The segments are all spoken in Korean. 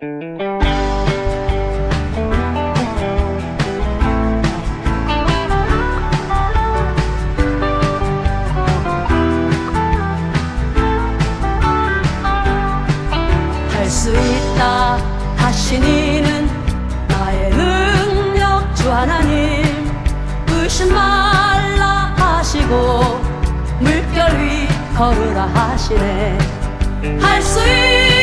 할 수 있다 하신 이는 나의 능력 주 하나님. 의심 말라 하시고 물결 위 걸으라 하시네. 할 수 있다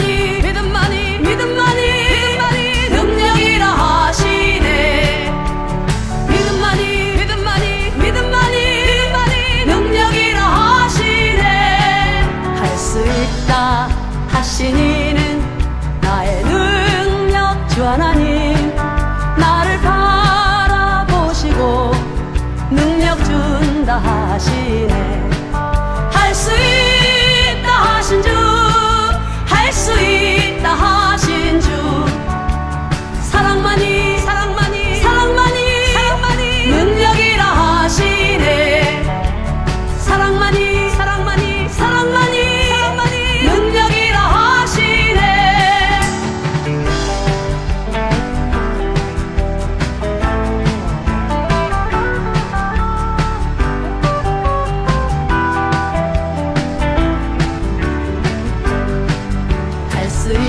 믿음만이 믿음만이 믿음만이 능력이라 하시네. 믿음만이 믿음만이 믿음만이 능력이라 하시네. 할 수 있다 하신 이는 나의 능력 주 하나님. 나를 바라보시고 능력 준다 하시네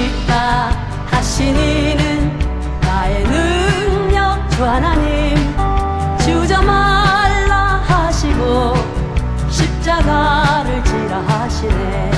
있다. 하신 이는 나의 능력 주 하나님. 주저 말라 하시고 십자가를 지라 하시네